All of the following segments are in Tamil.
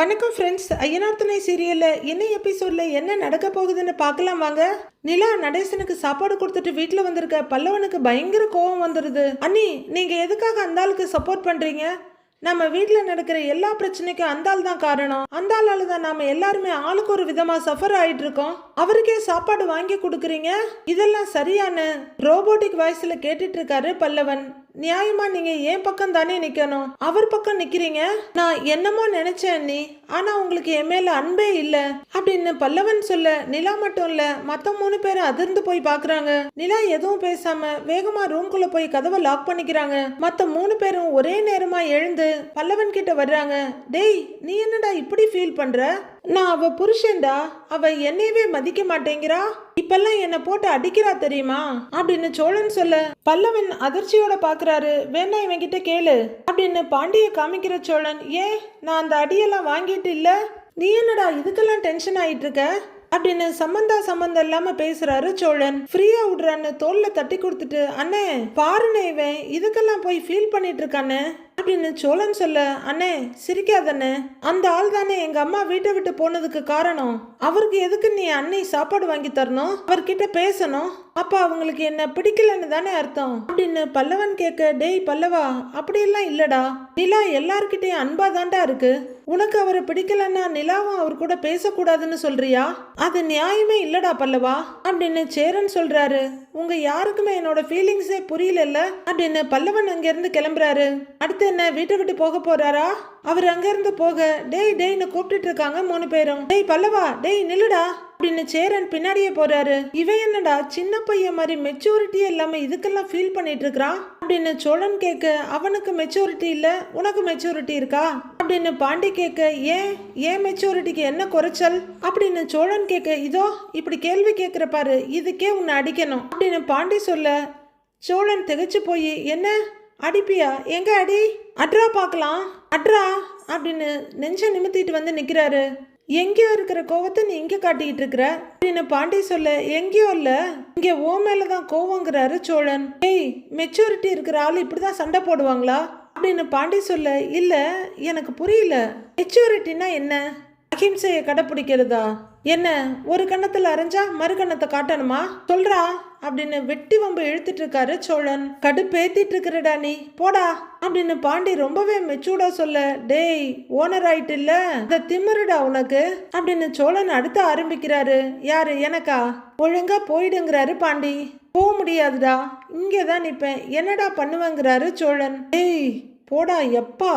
வணக்கம் ஃப்ரெண்ட்ஸ் ஐயனார்த்தனை சீரியலில் என்ன எபிசோடில் என்ன நடக்க போகுதுன்னு பார்க்கலாம் வாங்க. நிலா நடேசனுக்கு சாப்பாடு கொடுத்துட்டு வீட்டில் வந்திருக்க பல்லவனுக்கு பயங்கர கோபம் வந்துடுது அண்ணி நீங்கள் எதுக்காக அந்த ஆளுக்கு சப்போர்ட் பண்ணுறீங்க நம்ம வீட்டில் நடக்கிற எல்லா பிரச்சனைக்கும் அந்தாள் தான் காரணம். அந்தாளால் தான் நாம எல்லாருமே ஆளுக்கு ஒரு விதமா சஃபர் ஆயிட்டு இருக்கோம். அவருக்கே சாப்பாடு வாங்கி கொடுக்குறீங்க? இதெல்லாம் சரியான ரோபோட்டிக் வாய்ஸில் கேட்டுட்டு இருக்காரு பல்லவன். நியாயமா நீங்க என் பக்கம் தானே நிக்கணும்? அவர் பக்கம் நிக்கிறீங்க? நான் என்னமோ நினைச்சேன் நீ ஆனா உங்களுக்கு என் மேல அன்பே இல்ல. அப்படின்னு பல்லவன் சொல்ல நிலா மட்டும் இல்ல மத்த மூணு பேரும் அதிர்ந்து போய் பாக்குறாங்க. நிலா எதுவும் பேசாம வேகமா ரூம்குள்ள போய் கதவை லாக் பண்ணிக்கிறாங்க. மத்த மூணு பேரும் ஒரே நேரமா எழுந்து பல்லவன் கிட்ட வர்றாங்க. டேய் நீ என்னடா இப்படி ஃபீல் பண்ற? நான் அவ புருஷன்டா அவ என்னையவே மதிக்க மாட்டேங்கிறா. இப்பெல்லாம் என்ன போட்டு அடிக்கிறா தெரியுமா? அப்படின்னு சோழன் சொல்ல பல்லவன் அதிர்ச்சியோட பாக்குறாரு. வேணா இவன் கிட்ட கேளு. அப்படின்னு பாண்டிய காமிக்கிற சோழன் ஏன் நான் அந்த அடியெல்லாம் வாங்கிட்டு இல்ல. நீ என்னடா இதுக்கெல்லாம் டென்ஷன் ஆயிட்டு இருக்க அப்படின்னு சம்பந்தா சம்பந்தம் இல்லாம பேசுறாரு சோழன். ஃப்ரீயா விடுறான்னு தோல்ல தட்டி கொடுத்துட்டு அண்ணே பாருண்ணே இவன் இதுக்கெல்லாம் போய் ஃபீல் பண்ணிட்டு இருக்கானே அப்படின்னு சோழன் சொல்ல அண்ணே சிரிக்காதண்ணே. அந்த ஆள் தானே எங்க அம்மா வீட்டை விட்டு போனதுக்கு காரணம். அவருக்கு எதுக்கு நீ அன்னை சாப்பாடு வாங்கி தரணும்? அவர்கிட்ட பேசணும். அப்ப அவங்களுக்கு என்ன பிடிக்கலன்னு தானே அர்த்தம். அப்படின்னு பல்லவன் கேட்க டேய் பல்லவா அப்படியெல்லாம் இல்லடா. நிலா எல்லார்கிட்டயும் அன்பா தாண்டா இருக்கு. உனக்கு அவரை பிடிக்கலன்னா நிலாவும் அவர் கூட பேசக்கூடாதுன்னு சொல்றியா? அது நியாயமே இல்லடா பல்லவா அப்படின்னு சேரன் சொல்றாரு. உங்கள் யாருக்குமே என்னோட ஃபீலிங்ஸே புரியலல்ல? அப்படின்னு பல்லவன் அங்கேருந்து கிளம்புறாரு? அடுத்து என்ன வீட்டை விட்டு போக போறாரா? அவர் அங்கேருந்து போக டேய் டேய்னு கூப்பிட்டுட்டு இருக்காங்க மூணு பேரும். டேய் பல்லவா டேய் நில்லுடா. அப்படின்னு சேரன் பின்னாடியே போறாரு. இவன் என்னடா சின்ன பையன் மாதிரி மெச்சூரிட்டி இல்லாம இதுக்கெல்லாம் ஃபீல் பண்ணிட்டு இருக்கிறான்? அப்படின்னு சோழன் கேட்க அவனுக்கு மெச்சூரிட்டி இல்ல உனக்கு மெச்சூரிட்டி இருக்கா? அப்படின்னு பாண்டி கேட்க ஏன்? ஏன் மெச்சூரிட்டிக்கு என்ன குறைச்சல்? அப்படின்னு சோழன் கேட்க இதோ இப்படி கேள்வி கேட்குற பாரு இதுக்கே உன்னை அடிக்கணும். அப்படின்னு பாண்டி சொல்ல சோழன் திகச்சு போய் என்ன? அடிப்பியா? எங்க அடி? அட்ரா பார்க்கலாம். அட்ரா? அப்படின்னு நெஞ்ச நிமித்திட்டு வந்து நிற்கிறாரு எங்கேயோ இருக்கிற கோவத்தை நீ இங்கே காட்டிக்கிட்டு இருக்கிற? அப்படின்னு பாண்டி சொல்ல எங்கேயோ இல்லை. இங்கே ஓ மேலதான் கோவங்கிறாரு சோழன். ஏய் மெச்சூரிட்டி இருக்கிற ஆள் இப்படிதான் சண்டை போடுவாங்களா? அப்படின்னு பாண்டி சொல்ல இல்லை எனக்கு புரியல. மெச்சூரிட்டினா என்ன? அகிம்சையை கடைப்பிடிக்கிறதா? என்ன ஒரு கன்னத்துல அரைஞ்சா மறு கன்னத்தை காட்டணுமா? சொல்றா அப்படின்னு வெட்டி வம்பு இழுத்துட்டு இருக்காரு சோழன். கடுப்பேத்திட்டு இருக்கிறடா நீ போடா அப்படின்னு பாண்டி ரொம்பவே மெச்சூர்டா சொல்ல டேய் ஓனர் ஆயிட்டு இல்ல இந்த திமிருடா உனக்கு அப்படின்னு சோழன் அடுத்து ஆரம்பிக்கிறாரு. யாரு எனக்கா? ஒழுங்கா போயிடுங்கிறாரு பாண்டி. போக முடியாதுடா. இங்கே தான் நிற்பேன். என்னடா பண்ணுவேங்கிறாரு சோழன். டேய் போடா எப்பா.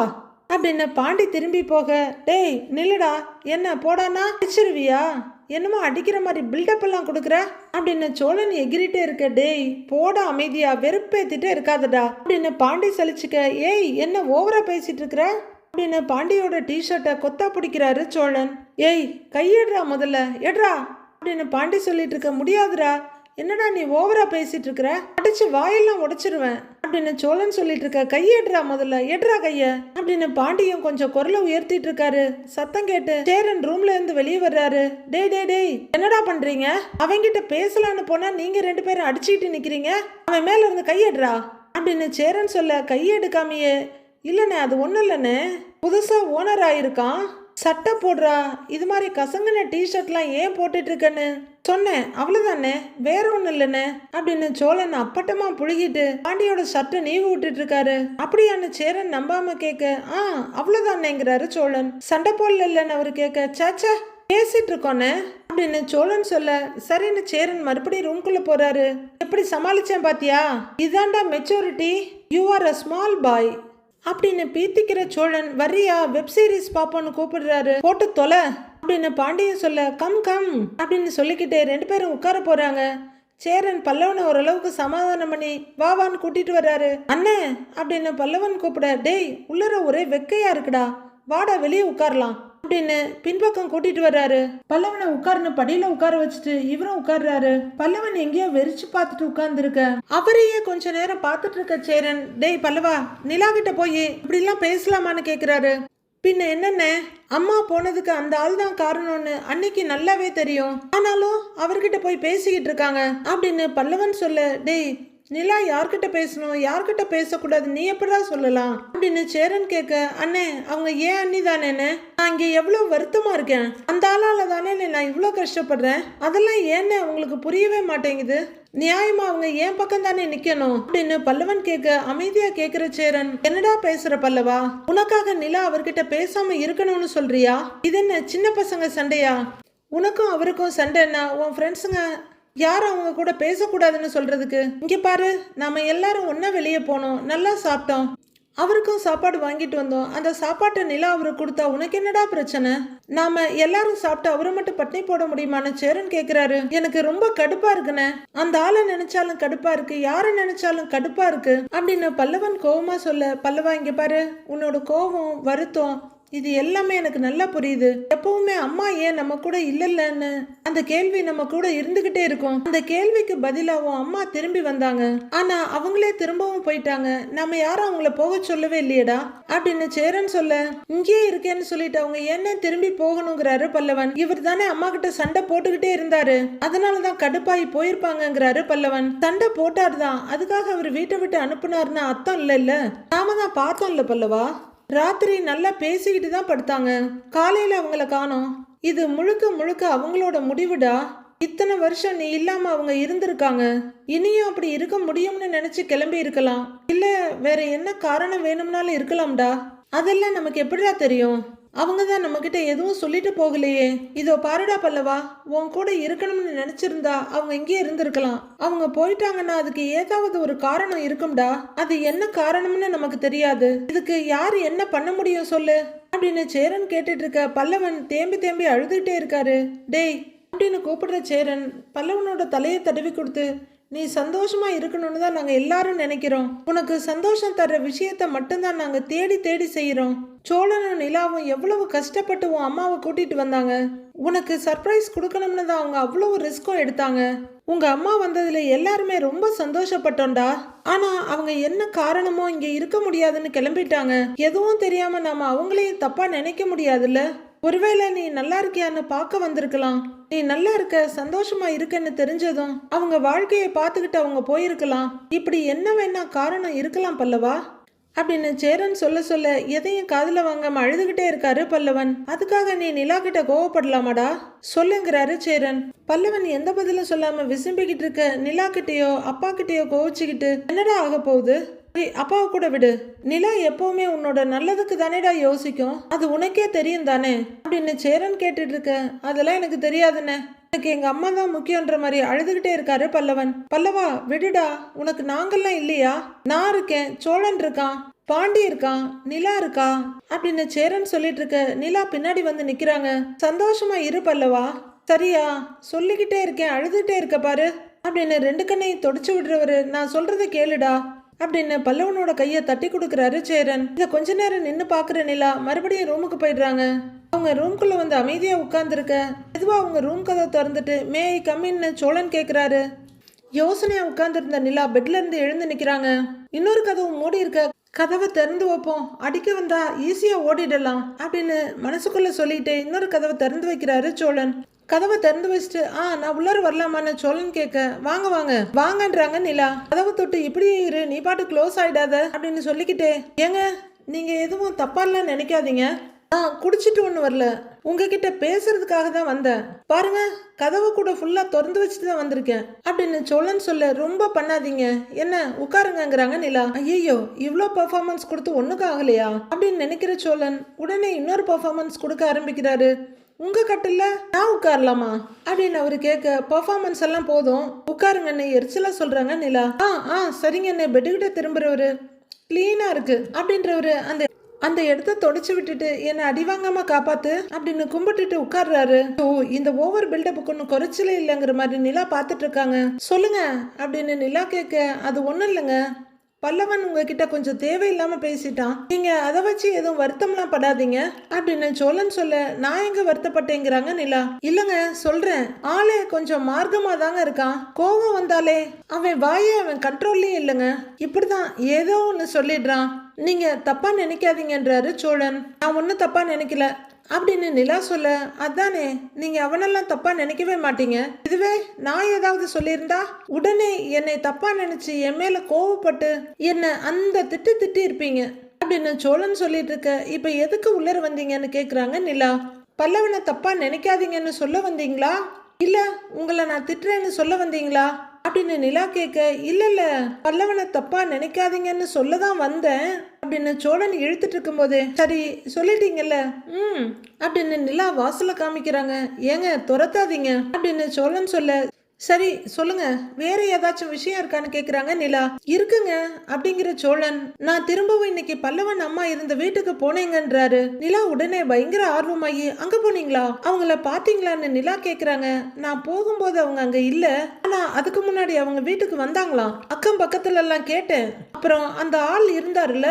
அப்படின்னு பாண்டி திரும்பி போக டேய் நில்லுடா. என்ன போடானா? அடிச்சிருவியா என்னமோ அடிக்கிற மாதிரி பில்டப் எல்லாம் கொடுக்குற? அப்படின்னு சோழன் எகிரிட்டே இருக்க டேய் போடா அமைதியா. வெறுப்பேத்திட்டே இருக்காதடா. அப்படின்னு பாண்டி சலிச்சுக்க ஏய் என்ன ஓவரா பேசிட்டு இருக்கிற அப்படின்னு பாண்டியோட டிஷர்ட்டை கொத்தா பிடிக்கிறாரு சோழன். ஏய் கையிடுறா முதல்ல. எட்ரா அப்படின்னு பாண்டி சொல்லிட்டு இருக்க முடியாதுடா. என்னடா நீ ஓவரா பேசிட்டு இருக்கிற அடிச்சு வாயெல்லாம் உடைச்சிருவேன். அப்படின்னு சோழன் சொல்லிட்டு இருக்க கையேடுறா முதல்ல ஏடுறா கைய. அப்படின்னு பாண்டியும் கொஞ்சம் குரலை உயர்த்திட்டு இருக்காரு சத்தம் கேட்டு சேரன் ரூம்ல இருந்து வெளியே வர்றாரு. டேய் டேய் டேய் என்னடா பண்றீங்க? அவங்கிட்ட பேசலான்னு போனா நீங்க ரெண்டு பேரும் அடிச்சுக்கிட்டு நிக்கிறீங்க? அவன் மேல இருந்து கையேடுறா? அப்படின்னு சேரன் சொல்ல கையெடுக்காமையே இல்லைண்ணே அது ஒன்றும் இல்லைண்ணே. புதுசாக ஓனர் ஆயிருக்கான். சட்டை போடுறா. இது மாதிரி கசங்கின டிஷர்ட்லாம் ஏன் போட்டுட்டு சொன்னேன். அவ்வளோதானே வேற ஒன்றும் இல்லைண்ணே. அப்படின்னு சோழன் அப்பட்டமா புழுகிட்டு பாண்டியோட சட்டை நீவி விட்டுட்டு இருக்காரு அப்படியான்னு சேரன் நம்பாம கேட்க ஆ அவ்வளோதானேங்கிறாரு சோழன். சண்டை போடல இல்லைன்னு அவர் கேட்க சாச்சா பேசிட்டு இருக்கோனே அப்படின்னு சோழன் சொல்ல சரின்னு சேரன் மறுபடியும் ரூம்குள்ள போறாரு. எப்படி சமாளிச்சேன் பாத்தியா? இதாண்டா maturity you are a small boy அப்படின்னு பீத்திக்கிற சோழன் வரியா வெப் சீரிஸ் பாப்போன்னு கூப்பிடுறாரு. போட்டு தொலை அப்படின்னு பாண்டியன் சொல்ல கம் கம் அப்படின்னு சொல்லிக்கிட்டு ரெண்டு பேரும் உட்கார போறாங்க. சேரன் பல்லவனை ஓரளவுக்கு சமாதானம் பண்ணி வா வான்னு கூட்டிட்டு வர்றாரு. அண்ணே அப்படின்னு பல்லவன் கூப்பிட டேய் உள்ளர ஒரே வெக்கையா இருக்குடா. வாடா வெளியே உட்காரலாம். அப்படின்னு பின்பக்கம் கூட்டிட்டு வர்றாரு. பல்லவனை உட்காருன்னு படியில உட்கார வச்சுட்டு இவரும் உட்கார்றாரு. பல்லவன் எங்கேயோ வெறிச்சு பார்த்துட்டு உட்கார்ந்துருக்க. அவரையே கொஞ்ச நேரம் பார்த்துட்டு இருக்க சேரன் டேய் பல்லவா நிலா கிட்ட போய் இப்படி எல்லாம் பேசலாமான்னு கேக்குறாரு. பின்ன என்னென்ன? அம்மா போனதுக்கு அந்த ஆள் தான் காரணம்னு அன்னைக்கு நல்லாவே தெரியும். ஆனாலும் அவர்கிட்ட போய் பேசிக்கிட்டு இருக்காங்க அப்படின்னு பல்லவன் சொல்ல டேய் நிலா யார்கிட்ட பேசணும்? யார்கிட்ட பேசக்கூடாது? நீ எப்படா சொல்லலாம்? அப்படின்னு சேரன் கேட்க அண்ணே அவங்க ஏன் அண்ணி தானேன்னு? நான் இங்கே எவ்வளோ வருத்தமாக இருக்கேன். அந்த ஆளால தானே நான் இவ்வளோ கஷ்டப்படுறேன். அதெல்லாம் ஏன்னு உங்களுக்கு புரியவே மாட்டேங்குது. நியாயமா அவங்க ஏன் பக்கம் தானே நிக்கணும்? அப்படின்னு பல்லவன் கேட்க அமைதியா கேக்குற சேரன் என்னடா பேசுற பல்லவா? உனக்காக நிலா அவர்கிட்ட பேசாம இருக்கணும்னு சொல்றியா? இது என்ன சின்ன பசங்க சண்டையா? உனக்கும் அவருக்கும் சண்டைன்னா உன் ஃப்ரெண்ட்ஸுங்க யார் அவங்க கூட பேசக்கூடாதுன்னு சொல்றதுக்கு? இங்க பாரு நாம எல்லாரும் ஒன்னா வெளியே போனோம். நல்லா சாப்பிட்டோம். அவருக்கும் சாப்பாடு வாங்கிட்டு வந்தோம். அந்த சாப்பாட்டை நிலா அவருக்கு கொடுத்தா உனக்கு என்னடா பிரச்சனை? நாம எல்லாரும் சாப்பிட்டு அவரை மட்டும் பட்னி போட முடியுமான்னு சேரன் கேக்குறாரு. எனக்கு ரொம்ப கடுப்பா இருக்குண்ணே. அந்த ஆளை நினைச்சாலும் கடுப்பா இருக்கு. யாரை நினைச்சாலும் கடுப்பா இருக்கு. அப்படின்னு பல்லவன் கோவமா சொல்ல பல்லவா இங்க பாரு. உன்னோட கோவம் வருத்தம் இது எல்லாமே எனக்கு நல்லா புரியுது. எப்பவுமே அம்மா ஏன் நம்ம கூட இல்லைல்லன்னு அந்த கேள்வி நம்ம கூட இருந்துகிட்டே இருக்கும். அந்த கேள்விக்கு பதிலாகவும் அம்மா திரும்பி வந்தாங்க. ஆனா அவங்களே திரும்பவும் போயிட்டாங்க. நம்ம யாரும் அவங்கள போக சொல்லவே இல்லையடா? அப்படின்னு சேரன் சொல்ல இங்கேயே இருக்கேன்னு சொல்லிட்டு அவங்க என்ன திரும்பி போகணுங்கிறாரு பல்லவன். இவர் தானே அம்மா கிட்ட சண்டை போட்டுக்கிட்டே இருந்தாரு. அதனாலதான் கடுப்பாயி போயிருப்பாங்கிறாரு பல்லவன். சண்டை போட்டார் தான் அதுக்காக அவர் வீட்டை விட்டு அனுப்புனாருன்னா அர்த்தம் இல்ல இல்ல? நாம தான் பார்த்தோம்ல பல்லவா? ராத்திரி நல்லா பேசிக்கிட்டு தான் படுத்தாங்க. காலையில் அவங்கள காணோம். இது முழுக்க முழுக்க அவங்களோட முடிவுடா. இத்தனை வருஷம் நீ இல்லாம அவங்க இருந்திருக்காங்க. இனியும் அப்படி இருக்க முடியும்னு நினைச்சு கிளம்பி இருக்கலாம். இல்ல வேற என்ன காரணம் வேணும்னாலும் இருக்கலாம்டா. அதெல்லாம் நமக்கு எப்படிடா தெரியும்? அவங்க தான் நம்மக்கிட்ட எதுவும் சொல்லிட்டு போகலையே. இதோ பாருடா பல்லவா உன் கூட இருக்கணும்னு நினைச்சிருந்தா அவங்க இங்கேயே இருந்திருக்கலாம். அவங்க போயிட்டாங்கன்னா அதுக்கு ஏதாவது ஒரு காரணம் இருக்கும்டா. அது என்ன காரணம்னு நமக்கு தெரியாது. இதுக்கு யார் என்ன பண்ண முடியும் சொல்லு. அப்படின்னு சேரன் கேட்டுட்டு இருக்க பல்லவன் தேம்பி தேம்பி அழுதுகிட்டே இருக்காரு. டேய் அப்படின்னு கூப்பிடுற சேரன் பல்லவனோட தலையை தடவி கொடுத்து நீ சந்தோஷமா இருக்கணும்னு தான் நாங்கள் எல்லாரும் நினைக்கிறோம். உனக்கு சந்தோஷம் தர்ற விஷயத்த மட்டும்தான் நாங்கள் தேடி தேடி செய்கிறோம் சோழனும் நிலாவும் எவ்வளவு கஷ்டப்பட்டு உன் அம்மாவை கூட்டிட்டு வந்தாங்க? உனக்கு சர்ப்ரைஸ் கொடுக்கணும்னு தான் அவங்க அவ்வளவு ரிஸ்க்கும் எடுத்தாங்க. உங்க அம்மா வந்ததுல எல்லாருமே ரொம்ப சந்தோஷப்பட்டோம்டா. ஆனா அவங்க என்ன காரணமோ இங்க இருக்க முடியாதுன்னு கிளம்பிட்டாங்க. எதுவும் தெரியாம நாம அவங்களையும் தப்பா நினைக்க முடியாதுல்ல? ஒருவேளை நீ நல்லா இருக்கியான்னு பார்க்க வந்திருக்கலாம். நீ நல்லா இருக்க சந்தோஷமா இருக்கன்னு தெரிஞ்சதும் அவங்க வாழ்க்கையை பார்த்துக்கிட்டு அவங்க போயிருக்கலாம். இப்படி என்ன வேணா காரணம் இருக்கலாம் பல்லவா? அப்படின்னு சேரன் சொல்ல சொல்ல எதையும் காதில் வாங்காம அழுதுகிட்டே இருக்காரு பல்லவன். அதுக்காக நீ நிலா கிட்ட கோவப்படலாமாடா? சொல்லுங்கிறாரு சேரன். பல்லவன் எந்த பதிலும் சொல்லாம விசும்பிக்கிட்டு இருக்க நிலா கிட்டேயோ அப்பா கிட்டேயோ கோவிச்சுக்கிட்டு என்னடா ஆக போகுது? அப்பாவை கூட விடு. நிலா எப்பவுமே உன்னோட நல்லதுக்கு தானேடா யோசிக்கும். அது உனக்கே தெரியும் தானே? அப்படின்னு சேரன் கேட்டுட்டு இருக்க அதெல்லாம் எனக்கு தெரியாதுண்ணே. எனக்கு எங்க அம்மா தான் முக்கியன்ற மாதிரி அழுதுகிட்டே இருக்காரு பல்லவன். பல்லவா விடுடா உனக்கு நாங்கெல்லாம் இல்லையா? நான் இருக்கேன் சோழன் இருக்கான் பாண்டி இருக்கான் நிலா இருக்கா? அப்படின்னு சேரன் சொல்லிட்டு இருக்க நிலா பின்னாடி வந்து நிக்கிறாங்க. சந்தோஷமா இரு பல்லவா. சரியா சொல்லிக்கிட்டே இருக்கேன் அழுதுகிட்டே இருக்க பாரு. அப்படின்னு ரெண்டு கண்ணையும் தொடச்சு விடுறவரு நான் சொல்றதை கேளுடா அப்படின்னு பல்லவனோட கையை தட்டி கொடுக்குறாரு சேரன். இதை கொஞ்ச நேரம் நின்று பார்க்குற நிலா மறுபடியும் ரூமுக்கு போயிடுறாங்க. அவங்க ரூம்குள்ள வந்து அமைதியா உட்கார்ந்துருக்க? எதுவாக அவங்க ரூம் கதவை திறந்துட்டு மே கம்மின்னு சோழன் கேக்குறாரு. யோசனையா உட்காந்துருந்த நிலா பெட்ல இருந்து எழுந்து நிக்கிறாங்க. இன்னொரு கதவு மூடி இருக்க. கதவை திறந்து வைப்போம். அடிக்க வந்தா ஈஸியா ஓடிடலாம். அப்படின்னு மனசுக்குள்ள சொல்லிட்டு இன்னொரு கதவை திறந்து வைக்கிறாரு சோழன். கதவை திறந்து வச்சுட்டு ஆ நான் உள்ளார வரலாமான்னு சோழன் கேட்க வாங்க வாங்க. வாங்கன்றாங்க நிலா. கதவை தொட்டு இப்படியே இரு. நீ பாட்டு க்ளோஸ் ஆயிடாத. அப்படின்னு சொல்லிக்கிட்டே ஏங்க நீங்க எதுவும் தப்பாலாம் நினைக்காதீங்க. ஆ குடிச்சிட்டு ஒன்று வரல. உங்ககிட்ட பேசுறதுக்காக தான் வந்தேன். பாருங்க கதவை கூட ஃபுல்லாக திறந்து வச்சுட்டு தான் வந்திருக்கேன். அப்படின்னு சொல்லன்னு சொல்ல ரொம்ப பண்ணாதீங்க. என்ன உட்காருங்கிறாங்க நிலா. ஐயோ இவ்வளோ பர்ஃபார்மன்ஸ் கொடுத்து ஒன்றுக்கும் ஆகலையா? அப்படின்னு நினைக்கிற சோழன் உடனே இன்னொரு பர்ஃபார்மன்ஸ் கொடுக்க ஆரம்பிக்கிறாரு. உங்க கட்டில நான் உட்காரலாமா? அப்படின்னு அவரு கேட்க பர்ஃபார்மன்ஸ் எல்லாம் போதும். உட்காருங்கன்னு எரிச்சலா சொல்றாங்க நிலா. ஆ ஆ சரிங்கண்ணே பெட்டுக்கிட்ட திரும்புறவரு. கிளீனா இருக்கு. அப்படின்றவரு அந்த அந்த இடத்த தொடச்சு விட்டுட்டு என்னை அடிவாங்காம காப்பாத்து அப்படின்னு கும்பிட்டுட்டு உட்கார்றாரு. ஓ இந்த ஓவர் பில்டப்புக்கு ஒன்றும் குறைச்சலே இல்லைங்கிற மாதிரி நிலா பார்த்துட்டு இருக்காங்க. சொல்லுங்க அப்படின்னு நிலா கேட்க அது ஒன்றும் இல்லைங்க. பல்லவன் உங்ககிட்ட கொஞ்சம் தேவையில்லாம பேசிட்டான். நீங்க அதை வச்சு எதுவும் வருத்தம்லாம் படாதீங்க. அப்படின்னு சோழன் சொல்ல நான் எங்க வருத்தப்பட்டேங்கிறாங்க நிலா? இல்லங்க சொல்றேன். ஆளே கொஞ்சம் மார்க்கமா தாங்க இருக்கான். கோபம் வந்தாலே அவன் வாயே அவன் கண்ட்ரோல்லயே இல்லைங்க. இப்படிதான் ஏதோ ஒன்று சொல்லிடுறான். நீங்க தப்பா நினைக்காதீங்கன்றாரு சோழன். நான் ஒன்றும் தப்பா நினைக்கல. அப்படின்னு நிலா சொல்ல அதானே நீங்க அவனெல்லாம் தப்பா நினைக்கவே மாட்டீங்க. இதுவே நான் ஏதாவது சொல்லியிருந்தா? உடனே என்னை தப்பா நினைச்சு என் மேல கோவப்பட்டு என்னை அந்த திட்டு திட்டி இருப்பீங்க அப்படின்னு சோழன் சொல்லிட்டு இருக்க. இப்ப எதுக்கு உள்ளர வந்தீங்கன்னு கேக்குறாங்க நிலா. பல்லவனை தப்பா நினைக்காதீங்கன்னு சொல்ல வந்தீங்களா? இல்ல உங்களை நான் திட்டுறேன்னு சொல்ல வந்தீங்களா? அப்படின்னு நிலா கேட்க இல்ல இல்ல பல்லவனை தப்பா நினைக்காதீங்கன்னு சொல்ல தான் வந்தேன் அப்படின்னு சோழன் இழுத்துட்டு இருக்கும்போது சரி சொல்லிட்டீங்கல்ல. ம் அப்படின்னு நிலா வாசல காமிக்கிறாங்க. ஏங்க துரத்தாதீங்க அப்படின்னு சோழன் சொல்ல சரி சொல்லுங்க. வேற ஏதாச்சும் விஷயம் இருக்கான்னு கேக்குறாங்க நிலா. இருக்குங்க அப்படிங்கிற சோழன். நான் திரும்பவும் இன்னைக்கு பல்லவன் அம்மா இருந்த வீட்டுக்கு போனேங்கன்றாரு. நிலா உடனே பயங்கர ஆர்வமாகி அங்க போனீங்களா? அவங்கள பாத்தீங்களான்னு நிலா கேக்குறாங்க. நான் போகும்போது அவங்க அங்க இல்ல. ஆனா அதுக்கு முன்னாடி அவங்க வீட்டுக்கு வந்தாங்களாம் அக்கம் பக்கத்துல எல்லாம் கேட்டேன். அப்புறம் அந்த ஆள் இருந்தாருல்ல?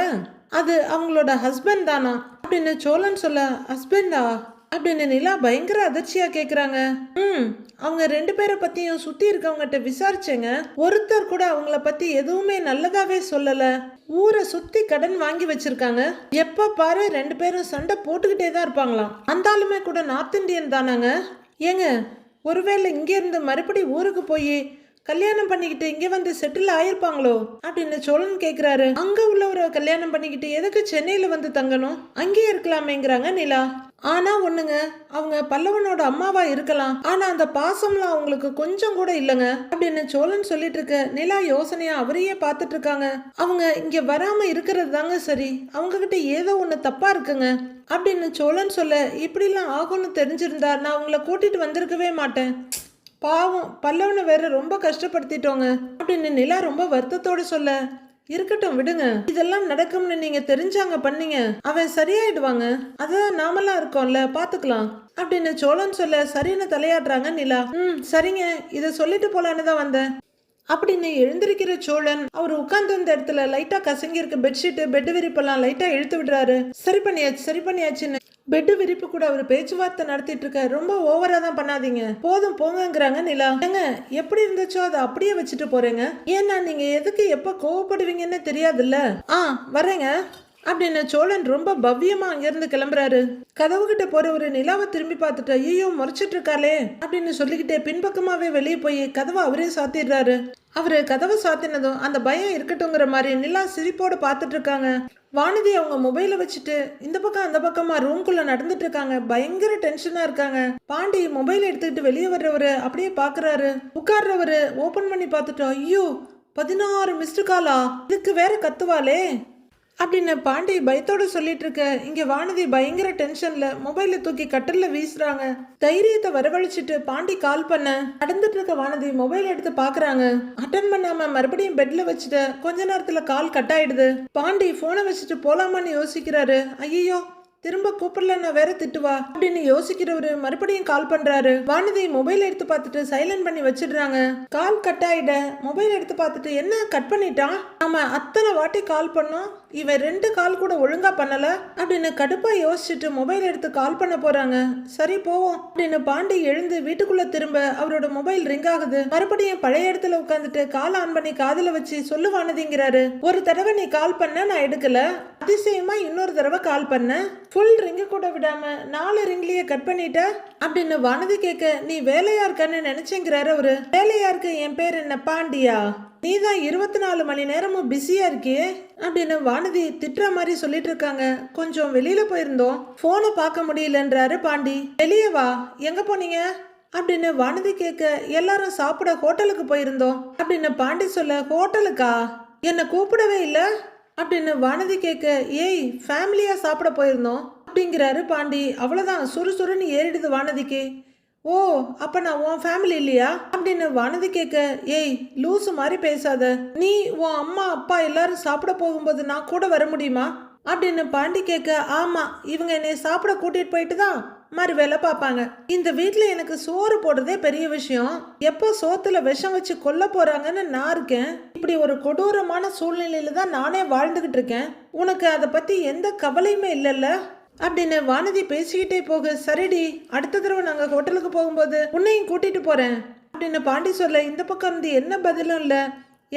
அது அவங்களோட ஹஸ்பண்ட் தானா? அப்படின்னு சோழன் சொல்ல ஹஸ்பண்டா அப்படின்னு நிலா பயங்கர அதிர்ச்சியா கேக்குறாங்க. ம் அவங்க ரெண்டு பேரை பத்தியும் சுத்தி இருக்கவங்ககிட்ட விசாரிச்சேங்க. ஒருத்தர் கூட அவங்கள பத்தி எதுவுமே நல்லதாவே சொல்லல. ஊரை சுத்தி கடன் வாங்கி வச்சிருக்காங்க. எப்ப பாரு ரெண்டு பேரும் சண்டை போட்டுக்கிட்டே தான் இருப்பாங்களாம். அந்தாலுமே கூட நார்த் இந்தியன் தானாங்க. ஏங்க ஒருவேளை இங்கேருந்து மறுபடி ஊருக்கு போய் கல்யாணம் பண்ணிக்கிட்டு இங்க வந்து செட்டில் ஆயிருப்பாங்களோ? அப்படின்னு சோழன் கேக்குறாரு. அங்க உள்ளவரை கல்யாணம் பண்ணிக்கிட்டு எதுக்கு சென்னையில வந்து தங்கணும்? அங்கேயே இருக்கலாமேங்கிறாங்க நிலா. ஆனா ஒண்ணுங்க அவங்க பல்லவனோட அம்மாவா இருக்கலாம். ஆனா அந்த பாசம்லாம் அவங்களுக்கு கொஞ்சம் கூட இல்லைங்க. அப்படின்னு சோழன் சொல்லிட்டு இருக்க நிலா யோசனையா அவரையே பார்த்துட்டு இருக்காங்க. அவங்க இங்க வராம இருக்கிறது தாங்க சரி. அவங்க கிட்ட ஏதோ ஒண்ணு தப்பா இருக்குங்க. அப்படின்னு சோழன் சொல்ல இப்படிலாம் ஆகும்னு தெரிஞ்சிருந்தா நான் உங்களை கூட்டிட்டு வந்திருக்கவே மாட்டேன். பாவம் பல்லவனை வேற ரொம்ப கஷ்டப்படுத்திட்டோங்க. அப்படின்னு நிலா ரொம்ப வருத்தத்தோட சொல்ல இருக்கட்டும் விடுங்க. இதெல்லாம் நடக்கும்னு நீங்க தெரிஞ்சாங்க பண்ணீங்க. அவன் சரியாயிடுவாங்க. அதான் நாமெல்லாம் இருக்கோம்ல பாத்துக்கலாம் அப்படின்னு சோழன் சொல்ல சரின்னு தலையாடுறாங்க நிலா. ம் சரிங்க. இதை சொல்லிட்டு போலான்னு தான் வந்தேன். அப்படின்னு எழுந்திருக்கிற சோழன் அவர் உட்கார்ந்து இருந்த இடத்துல லைட்டா கசங்கி இருக்க பெட்ஷீட் பெட் விரிப்பெல்லாம் லைட்டா இழுத்து விடுறாரு. சரி பண்ணியாச்சு சரி பண்ணியாச்சுன்னு பெட்டு விரிப்பு கூட அவர் பேச்சுவார்த்தை நடத்திட்டு இருக்க ரொம்ப ஓவரா தான் பண்ணாதீங்க. போதும் போங்கங்கிறாங்க நிலா. ஏங்க எப்படி இருந்துச்சோ அதை அப்படியே வச்சுட்டு போறேங்க. ஏன்னா நீங்க எதுக்கு எப்ப கோவப்படுவீங்கன்னு தெரியாதுல்ல? ஆ வரேங்க அப்படின்னு சோழன் ரொம்ப பவ்யமா அங்கிருந்து கிளம்புறாரு. கதவு கிட்ட போற ஒரு நிலாவை திரும்பி பார்த்துட்டு ஐயோ முறைச்சிட்டு இருக்காளே அப்படின்னு சொல்லிக்கிட்டே பின்பக்கமாவே வெளியே போய் கதவை அவரே சாத்திடுறாரு. அவரு கதவை சாத்தினதும் அந்த பயம் இருக்கட்டுங்கிற மாதிரி நிலா சிரிப்போட பார்த்துட்டு இருக்காங்க வானதி அவங்க மொபைலை வச்சுட்டு இந்த பக்கம் அந்த பக்கமா ரூம்குள்ள நடந்துட்டு இருக்காங்க. பயங்கர டென்ஷனா இருக்காங்க. பாண்டி மொபைல் எடுத்துக்கிட்டு வெளியே வர்றவரு அப்படியே பாக்குறாரு. உட்கார்றவரு ஓபன் பண்ணி பார்த்துட்டு ஐயோ பதினாறு மிஸ்டு காலா இதுக்கு வேற கத்துவாளே. அப்படின்னு பாண்டி பயத்தோட சொல்லிட்டு இருக்க? இங்க வானதி பயங்கர டென்ஷன்ல மொபைலை தூக்கி கட்டில்ல வீசுறாங்க. தைரியத்தை வரவழைச்சிட்டு பாண்டி கால் பண்ண. நடந்துட்டு இருக்க வானதி மொபைல் எடுத்து பாக்குறாங்க. அட்டன் பண்ணாம மறுபடியும் பெட்ல வச்சுட்டு. கொஞ்ச நேரத்துல கால் கட் ஆயிடுது. பாண்டி போனை வச்சுட்டு போலாமான்னு யோசிக்கிறாரு. ஐயோ திரும்ப கூப்பிடலன்னா வேற திட்டுவா? அப்படின்னு யோசிக்கிறவரு மறுபடியும் கால் பண்றாரு. வானதி மொபைல் எடுத்து பார்த்துட்டு சைலண்ட் பண்ணி வச்சிடுறாங்க. கால் கட் ஆயிட மொபைல் எடுத்து பார்த்துட்டு என்ன கட் பண்ணிட்டான்? நாம அத்தனை வாட்டி கால் பண்ணோம். இவன் ரெண்டு கால் கூட ஒழுங்கா பண்ணல. அப்படின்னு கடுப்பா யோசிச்சுட்டு மொபைல் எடுத்து கால் பண்ண போறாங்க. சரி போவோம். அப்படின்னு பாண்டி எழுந்து வீட்டுக்குள்ள திரும்ப அவரோட மொபைல் ரிங் ஆகுது. மறுபடியும் பழைய இடத்துல உட்காந்துட்டு கால் ஆன் பண்ணி காதில் வச்சு சொல்லுவானதுங்கிறாரு. ஒரு தடவை நீ கால் பண்ண நான் எடுக்கல. அதிசயமா இன்னொரு தடவை கால் பண்ண. ஃபுல் ரிங்கு கூட விடாம நாலு ரிங்லயே கட் பண்ணிட்ட. அப்படின்னு வானதி கேட்க நீ வேலையா இருக்கான்னு நினைச்சேங்கிறாரு அவரு. வேலையா இருக்க என் பேர் என்ன பாண்டியா? நீ தான் இருபத்தி நாலு மணி நேரமும் பிஸியா இருக்கியே அப்படின்னு வானதி திட்டுற மாதிரி சொல்லிட்டு இருக்காங்க. கொஞ்சம் வெளியில போயிருந்தோம். போனை பார்க்க முடியலன்றாரு பாண்டி. வெளியே வா. எங்க போனீங்க? அப்படின்னு வானதி கேட்க எல்லாரும் சாப்பிட ஹோட்டலுக்கு போயிருந்தோம். அப்படின்னு பாண்டி சொல்ல ஹோட்டலுக்கா? என்னை கூப்பிடவே இல்லை? அப்படின்னு வானதி கேட்க ஏய் ஃபேமிலியா சாப்பிட போயிருந்தோம். அப்படிங்கிறாரு பாண்டி. அவ்வளோதான் சுறுசுறுன்னு ஏறிடுது வானதிக்கு. ஓ அப்ப நான் உன் ஃபேமிலி இல்லையா? அப்படின்னு வானதி கேட்க ஏய் லூசு மாதிரி பேசாத. நீ உன் அம்மா அப்பா எல்லாரும் சாப்பிட போகும்போது நான் கூட வர முடியுமா? அப்படின்னு பாண்டி கேட்க ஆமா இவங்க என்னை சாப்பிட கூட்டிட்டு போயிட்டு தான் மாதிரி வேலை பார்ப்பாங்க. இந்த வீட்டில் எனக்கு சோறு போடுறதே பெரிய விஷயம். எப்போ சோத்துல விஷம் வச்சு கொல்ல போறாங்கன்னு நான் இருக்கேன். இப்படி ஒரு கொடூரமான சூழ்நிலையில தான் நானே வாழ்ந்துகிட்டு இருக்கேன். உனக்கு அதை பத்தி எந்த கவலையுமே இல்லைல்ல? அப்படின்னு வானதி பேசிக்கிட்டே போக சரிடி அடுத்த தடவை நாங்கள் ஹோட்டலுக்கு போகும்போது உன்னையும் கூட்டிட்டு போறேன். அப்படின்னு பாண்டி சொல்ல இந்த பக்கம் இருந்து என்ன பதிலும் இல்லை?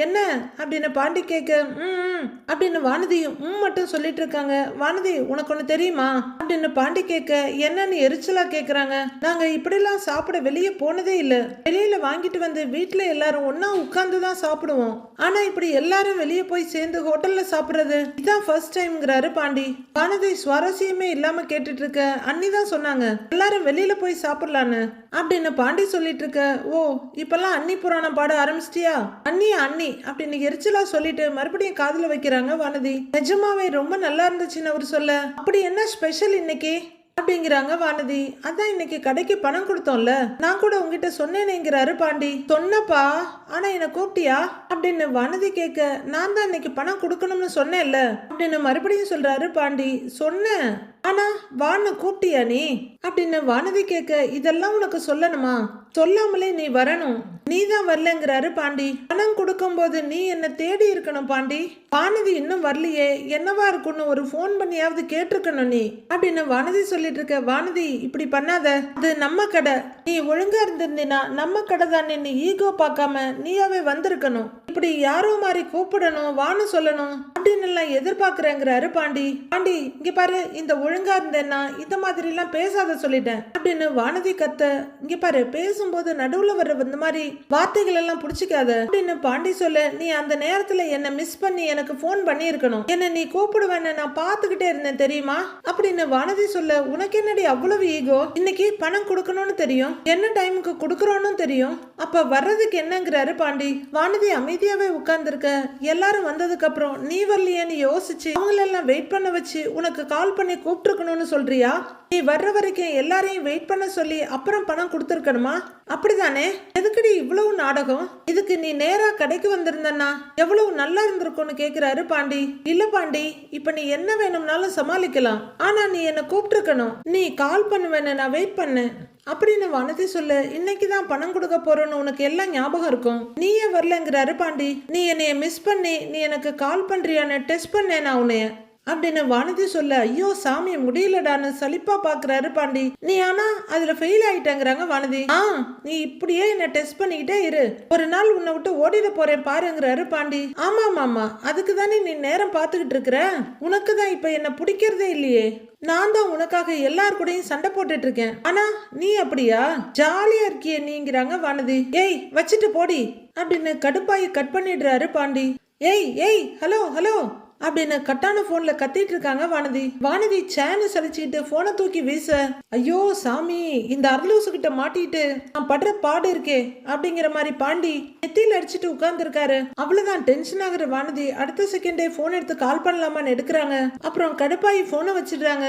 என்ன? அப்படின்னு பாண்டி கேட்க ம் அப்படின்னு வானதியும் ம் மட்டும் சொல்லிட்டு இருக்காங்க. வானதி உனக்கு ஒன்று தெரியுமா? அப்படின்னு பாண்டி கேட்க என்னன்னு எரிச்சலா கேட்குறாங்க நாங்க இப்படிலாம் சாப்பிட வெளியே போனதே இல்லை. வெளியில வாங்கிட்டு வந்து வீட்டில் எல்லாரும் ஒன்னா உட்கார்ந்து தான் சாப்பிடுவோம். ஆனா இப்படி எல்லாரும் வெளியே போய் சேர்ந்து ஹோட்டல்ல சாப்பிடுறது? இதான் ஃபர்ஸ்ட் டைம்ங்கிறாரு பாண்டி. வானதி சுவாரஸ்யமே இல்லாம கேட்டுட்டு இருக்க அன்னி தான் சொன்னாங்க எல்லாரும் வெளியில போய் சாப்பிடலான்னு. அப்படின்னு பாண்டி சொல்லிட்டு இருக்க ஓ இப்பெல்லாம் அன்னி புராணம் பாட ஆரம்பிச்சிட்டியா? அண்ணி அண்ணி அப்படின்னு எரிச்சலா சொல்லிட்டு மறுபடியும் காதல வைக்கிறாங்க வானதி. நிஜமாவே ரொம்ப நல்லா இருந்துச்சுன்னு அவர் சொல்ல. அப்படி என்ன ஸ்பெஷல் இன்னைக்கு? அப்படிங்கிறாங்க வானதி. அதான் இன்னைக்கு கடைக்கு பணம் கொடுத்தோம்ல. நான் கூட உங்ககிட்ட சொன்னேனேங்கிறாரு பாண்டி. சொன்னப்பா ஆனா என்ன கூப்பிட்டியா? அப்படின்னு வானதி கேட்க நான் தான் இன்னைக்கு பணம் கொடுக்கணும்னு சொன்னேன்ல. அப்படின்னு மறுபடியும் சொல்றாரு பாண்டி. சொன்னேன். ஆனா வான்னு கூப்பிட்டியா நீ? அப்படின்னு வானதி கேட்க இதெல்லாம் உனக்கு சொல்லணுமா? சொல்லாமலே நீ வரணும். நீ தான் வரலங்கிறாரு பாண்டி. பணம் கொடுக்கும்போது நீ என்ன தேடி இருக்கணும் பாண்டி. வானதி இன்னும் வரலையே. என்னவா இருக்கும்னு ஒரு ஃபோன் பண்ணியாவது கேட்டிருக்கணும் நீ. அப்படின்னு வானதி சொல்லிட்டு இருக்க வானதி இப்படி பண்ணாத. அது நம்ம கடை. நீ ஒழுங்கா இருந்திருந்தீனா நம்ம கடை தானே நீ ஈகோ பார்க்காம நீயாவே வந்திருக்கணும். இப்படி யாரோ மாதிரி கூப்பிடணும் வான்னு சொல்லணும். அப்படின்னு எல்லாம் எதிர்பார்க்கிறேங்கிறாரு பாண்டி. பாண்டி இங்க பாரு இந்த ஒழுங்கா இருந்தேன்னா இந்த மாதிரி எல்லாம் பேசாத சொல்லிட்டேன். அப்படின்னு வானதி கத்த இங்க பாரு பேசும்போது நடுவுல வர்ற இந்த மாதிரி வார்த்தைகள் எல்லாம் புடிச்சிக்காத. அப்படின்னு பாண்டி சொல்ல நீ அந்த நேரத்துல என்ன மிஸ் பண்ணி எனக்கு ஃபோன் பண்ணி இருக்கணும் என்ன நீ கூப்பிடுவேன்னு நான் பார்த்துக்கிட்டே இருந்தேன் தெரியுமா? அப்படின்னு வானதி சொல்ல உனக்கு என்னடி அவ்வளவு ஈகோ இன்னைக்கு பணம் கொடுக்கணும்னு தெரியும். என்ன டைமுக்கு கொடுக்கறோன்னு தெரியும். அப்ப வர்றதுக்கு என்னங்கிறாரு பாண்டி. வானதி அமைதியாவே உட்கார்ந்துருக்க எல்லாரும் வந்ததுக்கு அப்புறம் நீ வரலையேன்னு யோசிச்சு அவங்களெல்லாம் வெயிட் பண்ண வச்சு உனக்கு கால் பண்ணி கூப்பிட்டு கூப்பிட்டுருக்கணும்னு சொல்றியா? நீ வர்ற வரைக்கும் எல்லாரையும் வெயிட் பண்ண சொல்லி அப்புறம் பணம் கொடுத்துருக்கணுமா? அப்படிதானே? எதுக்குடி இவ்வளவு நாடகம்? இதுக்கு நீ நேரா கடைக்கு வந்திருந்தன்னா எவ்வளவு நல்லா இருந்திருக்கும்னு கேக்குறாரு பாண்டி. இல்ல பாண்டி இப்ப நீ என்ன வேணும்னாலும் சமாளிக்கலாம். ஆனா நீ என்ன கூப்பிட்டுருக்கணும். நீ கால் பண்ணுவேன்னு நான் வெயிட் பண்ணேன். அப்படின்னு வனதி சொல்லு இன்னைக்கு தான் பணம் கொடுக்க போறோன்னு உனக்கு எல்லாம் ஞாபகம் இருக்கும். நீயே வரலங்கிறாரு பாண்டி. நீ என்னைய மிஸ் பண்ணி நீ எனக்கு கால் பண்றியான்னு டெஸ்ட் பண்ணேன் நான் உன்னைய? அப்படின்னு வானதி சொல்ல ஐயோ சாமி முடியலடான்னு சலிப்பா பாக்குறாரு பாண்டி. நீ ஆனா அதுல ஃபெயில் ஆயிட்டேங்கிறாங்க வானதி. ஆ நீ இப்படியே என்ன டெஸ்ட் பண்ணிக்கிட்டே இரு. ஒரு நாள் உன்னை விட்டு ஓடிட போறேன் பாருங்கிறாரு பாண்டி. ஆமா மாமா அதுக்கு தானே நீ நேரம் பார்த்துக்கிட்டு இருக்கிற? உனக்கு தான் இப்ப என்ன பிடிக்கிறதே இல்லையே. நான் தான் உனக்காக எல்லார் கூடயும் சண்டை போட்டுட்டு இருக்கேன். ஆனா நீ அப்படியா? ஜாலியா இருக்கியே நீங்கிறாங்க வானதி. ஏய் வச்சுட்டு போடி. அப்படின்னு கடுப்பாயி கட் பண்ணிடுறாரு பாண்டி. ஏய் ஏய் ஹலோ ஹலோ. அப்படின்னு கட்டான போன்ல கத்திட்டு இருக்காங்க வானதி. வானதி சேனு சலிச்சுக்கிட்டு போனை தூக்கி வீச. ஐயோ சாமி இந்த அர்லூசு கிட்ட மாட்டிட்டு நான் படுற பாடு இருக்கே அப்படிங்கிற மாதிரி பாண்டி நெத்தியில் அடிச்சுட்டு உட்கார்ந்துருக்காரு. அவ்வளவுதான் டென்ஷன் ஆகுற வானதி அடுத்த செகண்டே போன் எடுத்து கால் பண்ணலாமான்னு எடுக்கிறாங்க. அப்புறம் கடுப்பாயி போனை வச்சிடுறாங்க.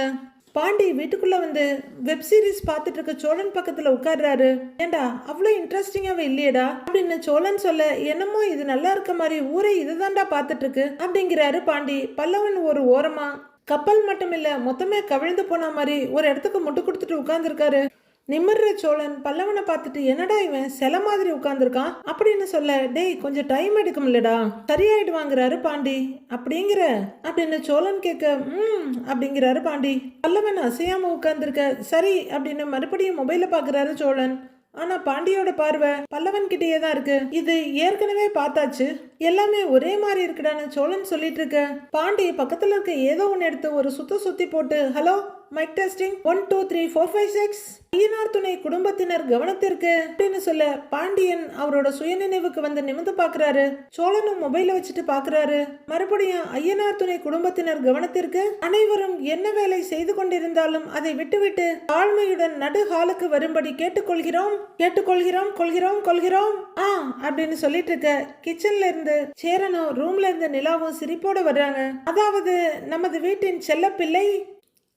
பாண்டி வீட்டுக்குள்ள வந்து வெப் சீரிஸ் பார்த்துட்டு இருக்க சோழன் பக்கத்துல உட்கார்றாரு. ஏண்டா அவ்வளோ இன்ட்ரெஸ்டிங்காவே இல்லையேடா? அப்படின்னு சோழன் சொல்ல என்னமோ இது நல்லா இருக்க மாதிரி ஊரே இதுதான்டா பார்த்துட்டு இருக்கு அப்படிங்கிறாரு பாண்டி. பல்லவன் ஒரு ஓரமா கப்பல் மட்டும் இல்ல மொத்தமே கவிழ்ந்து போன மாதிரி ஒரு இடத்துக்கு முட்டு கொடுத்துட்டு உட்கார்ந்துருக்காரு. நிமிர்ற சோழன் பல்லவனை பார்த்துட்டு என்னடா இவன் சில மாதிரி உட்காந்துருக்கான் அப்படின்னு சொல்ல டேய் கொஞ்சம் டைம் எடுக்கும்லடா சரியாயிடுவாங்கிறாரு பாண்டி. அப்படிங்கிற? அப்படின்னு சோழன் கேட்க ம் அப்படிங்கிறாரு பாண்டி. பல்லவன் அசையாம உட்காந்துருக்க சரி அப்படின்னு மறுபடியும் மொபைல பாக்குறாரு சோழன். ஆனா பாண்டியோட பார்வை பல்லவன் கிட்டேயே தான் இருக்கு. இது ஏற்கனவே பார்த்தாச்சு. எல்லாமே ஒரே மாதிரி இருக்குடான்னு சோழன் சொல்லிட்டு இருக்க. பாண்டி பக்கத்துல இருக்க ஏதோ ஒன்று எடுத்து ஒரு சுத்த சுத்தி போட்டு hello mic testing one two three four five six Ayyanar துணை குடும்பத்தினர் கவனத்திற்கு அப்படின்னு சொல்ல பாண்டியன் அவரோட சுயநினைவுக்கு வந்து நிமிந்து பாக்குறாரு சோழனும் மொபைல வச்சுட்டு பாக்குறாரு மறுபடியும் ஐயனார் துணை குடும்பத்தினர் கவனத்திற்கு அனைவரும் என்ன வேலை செய்து கொண்டிருந்தாலும் அதை விட்டுவிட்டு தாழ்மையுடன் நடு ஹாலுக்கு வரும்படி கேட்டுக்கொள்கிறோம் கேட்டுக்கொள்கிறோம் கொள்கிறோம் கொள்கிறோம். ஆ அப்படின்னு சொல்லிட்டு இருக்க கிச்சன்ல இருந்து சேரனும் ரூம்ல இருந்து நிலாவும் சிரிப்போட வர்றாங்க. அதாவது நமது வீட்டின் செல்லப்பிள்ளை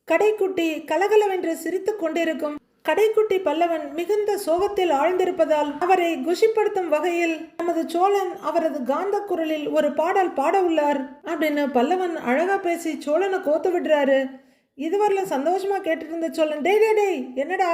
கடைக்குட்டி கலகலவென்று சிரித்துக் கொண்டிருக்கும் கடைக்குட்டி பல்லவன் மிகுந்த சோகத்தில் ஆழ்ந்திருப்பதால் அவரை குஷிப்படுத்தும் வகையில் நமது சோழன் அவரது காந்த குரலில் ஒரு பாடல் பாட உள்ளார். அப்படின்னு பல்லவன் அழகா பேசி சோழனை கோத்து விடுறாரு. இதுவரையிலும் சந்தோஷமா கேட்டுட்டு இருந்த சோழன் டேய் டே டேய் என்னடா?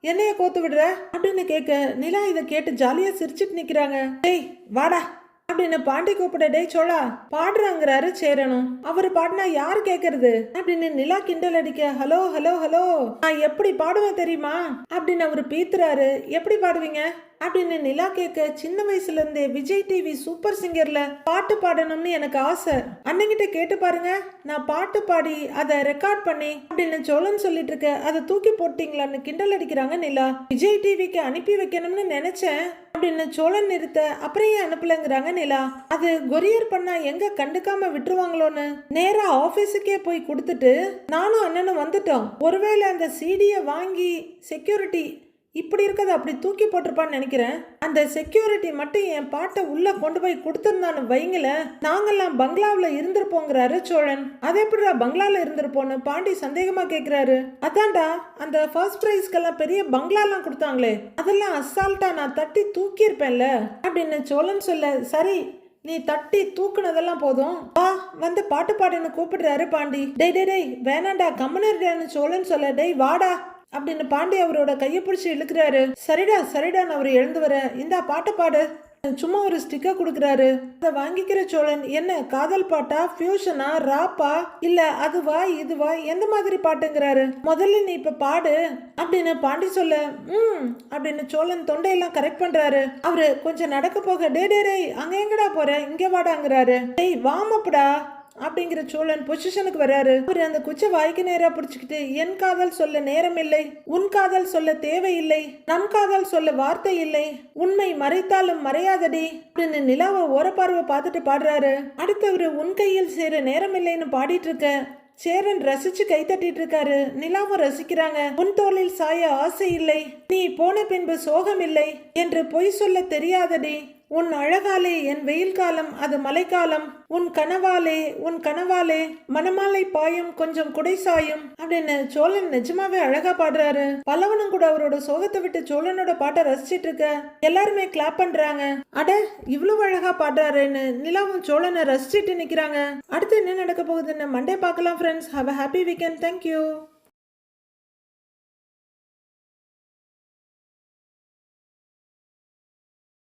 என்னைய கோத்து விடுற? அப்படின்னு கேட்க நிலா இதை கேட்டு ஜாலியா சிரிச்சிட்டு நிக்கிறாங்க. டேய் வாடா. அப்படின்னு பாண்டி கூப்பிட டேய் சோழா பாடுறாங்கிறாரு சேரணும் அவர் பாடினா யாரு கேக்குறது? அப்படின்னு நிலா கிண்டல் அடிக்க ஹலோ ஹலோ ஹலோ நான் எப்படி பாடுவேன் தெரியுமா? அப்படின்னு அவர் பீத்துறாரு. எப்படி பாடுவீங்க? அப்படின்னு நிலா கேட்க சின்ன வயசுல இருந்தே விஜய் டிவி சூப்பர் சிங்கர்ல பாட்டு பாடணும்னு எனக்கு ஆசை. அண்ணங்கிட்ட கேட்டு பாருங்க. நான் பாட்டு பாடி அதை ரெக்கார்ட் பண்ணி அப்படின்னு சோழன் சொல்லிட்டு இருக்க அதை தூக்கி போட்டீங்களான்னு கிண்டல் அடிக்கிறாங்க நிலா. விஜய் டிவிக்கு அனுப்பி வைக்கணும்னு நினைச்சேன். அப்படின்னு சோழன் நிறுத்த அப்புறம் ஏன் அனுப்பலங்கிறாங்க நிலா? அது கொரியர் பண்ணா எங்க கண்டுக்காம விட்டுருவாங்களோன்னு? நேரா ஆபீஸுக்கே போய் கொடுத்துட்டு நானும் அண்ணனும் வந்துட்டோம். ஒருவேளை அந்த சீடியை வாங்கி செக்யூரிட்டி இப்படி இருக்கதை அப்படி தூக்கி போட்டிருப்பான்னு நினைக்கிறேன். அந்த செக்யூரிட்டி மட்டும் என் பாட்டை உள்ள கொண்டு போய் கொடுத்துருந்தான்னு வைங்களேன் நாங்கெல்லாம் பங்களாவில் இருந்திருப்போங்கிறாரு சோழன். அது எப்படிடா பங்களாவில் இருந்திருப்போன்னு பாண்டி சந்தேகமா கேட்குறாரு அதான்டா அந்த ஃபர்ஸ்ட் ப்ரைஸ்க்கெல்லாம் பெரிய பங்களாலாம் கொடுத்தாங்களே அதெல்லாம் அசால்ட்டா நான் தட்டி தூக்கியிருப்பேன்ல அப்படின்னு சோழன் சொல்ல சரி நீ தட்டி தூக்குனதெல்லாம் போதும். வா வந்து பாட்டு பாடுன்னு கூப்பிடுறாரு பாண்டி. டேய் டேய் டேய் வேணாண்டா கம்மனர்டான்னு சோழன் சொல்ல டேய் வாடா. அப்படின்னு பாண்டி அவரோட கையை பிடிச்சி இழுக்கிறாரு. சரிடா சரிடான்னு அவர் எழுந்து வர இந்தா பாட்டு பாடு. சும்மா ஒரு ஸ்டிக்கர் கொடுக்குறாரு. அதை வாங்கிக்கிற சோழன் என்ன காதல் பாட்டா ஃபியூஷனா ராப்பா இல்ல அதுவா இதுவா? எந்த மாதிரி பாட்டுங்கிறாரு? முதல்ல நீ இப்ப பாடு அப்படின்னு பாண்டி சொல்ல ம் அப்படின்னு சோழன் தொண்டையெல்லாம் கரெக்ட் பண்றாரு. அவரு கொஞ்சம் நடக்க போக டே டே டேய் அங்க எங்கடா போற? இங்க வாடாங்கிறாரு. டேய் வாமப்படா. அப்படிங்கிற சோழன் பொசிஷனுக்கு வராரு. அவர் அந்த குச்ச வாய்க்கு நேரா பிடிச்சுக்கிட்டு என் காதல் சொல்ல நேரம் இல்லை உன் காதல் சொல்ல தேவையில்லை நம் காதல் சொல்ல வார்த்தை இல்லை உண்மை மறைத்தாலும் மறையாதடி அப்படின்னு நிலாவை ஓரப்பார்வை பார்த்துட்டு பாடுறாரு. அடுத்தவர் உன் கையில் சேர நேரம் இல்லைன்னு பாடிட்டு இருக்க சேரன் ரசிச்சு கை தட்டிட்டு இருக்காரு நிலாவும் ரசிக்கிறாங்க உன் தோளில் சாய ஆசை இல்லை நீ போன பின்பு சோகம் இல்லை என்று பொய் சொல்ல தெரியாதடி உன் அழகாலே என் வெயில் காலம் அது மழைக்காலம். உன் கனவாலே உன் கனவாலே மணமாலை பாயும் கொஞ்சம் குடை சாயும் அப்படின்னு சோழன் நிஜமாவே அழகா பாடுறாரு. பல்லவனும் கூட அவரோட சோகத்தை விட்டு சோழனோட பாட்டை ரசிச்சிட்டு இருக்க. எல்லாருமே கிளாப் பண்றாங்க. அட இவ்வளவு அழகா பாடுறாருன்னு நிலாவும் சோழனை ரசிச்சிட்டு நிக்கிறாங்க. அடுத்து என்ன நடக்க போகுதுன்னு மண்டே பார்க்கலாம் friends have a happy weekend thank you